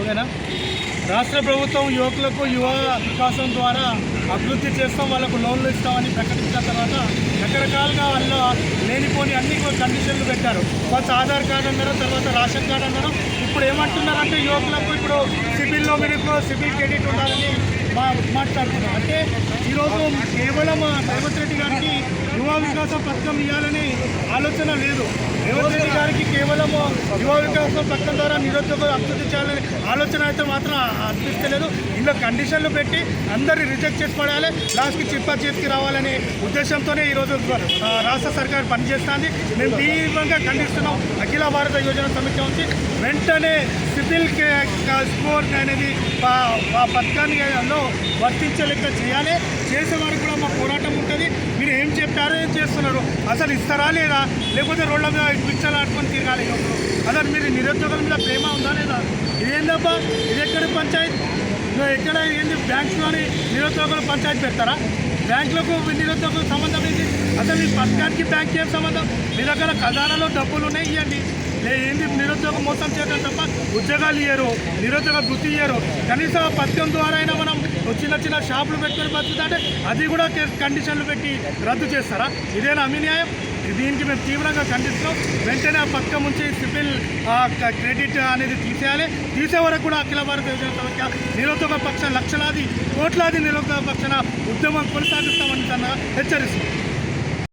ఓకేనా? రాష్ట్ర ప్రభుత్వం యువకులకు యువ వికాసం ద్వారా అభివృద్ధి చేస్తాం వాళ్ళకు లోన్లు ఇస్తామని ప్రకటించిన తర్వాత రకరకాలుగా వాళ్ళు లేనిపోని అన్ని కూడా కండిషన్లు పెట్టారు. ఫస్ట్ ఆధార్ కార్డు అన్నారు తర్వాత రేషన్ కార్డు అన్నారు. ఇప్పుడు ఏమంటున్నారంటే యువకులకు ఇప్పుడు సిబిల్లో మీరు ఇప్పుడు సిబిల్ క్రెడిట్ ఉండాలని మా మాట్లాడుతున్నారు. అంటే ఈరోజు కేవలం రేవంత్ రెడ్డి గారికి యువ వికాసం పథకం ఇవ్వాలని ఆలోచన లేదు. రేవంత్ రెడ్డి గారికి కేవలం యువ వికాసం పథకం ద్వారా నిరుద్యోగ అభివృద్ధి చేయాలని ఆలోచన అయితే మాత్రం అనిపిస్తలేదు. ఇందులో కండిషన్లు పెట్టి అందరినీ రిజెక్ట్ చేసి పడాలి లాస్ట్కి చిప్పా చేతికి రావాలనే ఉద్దేశంతోనే ఈరోజు రాష్ట్ర సర్కార్ పనిచేస్తుంది. మేము తీవ్రంగా ఖండిస్తున్నాం. అఖిల భారత యోజన సమితి నుంచి వెంటనే సివిల్ స్కోర్ అనేది పథకాన్ని వర్తించలేక చేయాలి. చేసే వారికి కూడా మా పోరాటం ఉంటుంది. మీరు ఏం చేస్తున్నారు. అసలు ఇస్తారా లేదా? లేకపోతే రోడ్ల మీద పిచ్చలు ఆడుకొని తిరగాలి అసలు మీరు నిరుద్యోగుల మీద ప్రేమ ఉందా లేదా? ఇదేందబ్బా? ఇది ఎక్కడ పంచాయతీ? నువ్వు ఎక్కడ ఏంది? బ్యాంక్లోని నిరుద్యోగుల పంచాయతీ పెడతారా? బ్యాంకులకు నిరుద్యోగులకు సంబంధం ఏంటి అసలు ఈ పథకానికి బ్యాంక్ ఏం సంబంధం? మీ దగ్గర ఖజానాలో డబ్బులు ఉన్నాయి ఇవ్వండి ఏంది? నిరుద్యోగం మోసం చేయడం తప్ప ఉద్యోగాలు ఇయ్యరు నిరుద్యోగ వృత్తి ఇయ్యరు. కనీసం పథకం ద్వారా అయినా మనం చిన్న చిన్న షాపులు పెట్టుకొని బతుకుతుంటే అది కూడా కండిషన్లు పెట్టి రద్దు చేస్తారా? ఇదేనా అవిన్యాయం దీనికి మేము తీవ్రంగా ఖండిస్తున్నాం. వెంటనే ఆ పథకం నుంచి సిబిల్ క్రెడిట్ అనేది తీసేయాలి. తీసే వరకు కూడా అఖిల భారత యోజన నిరుద్యోగ పక్ష లక్షలాది కోట్లాది నిరుద్యోగ పక్షన ఉద్యమం కొనసాగిస్తామని తన హెచ్చరిస్తున్నాం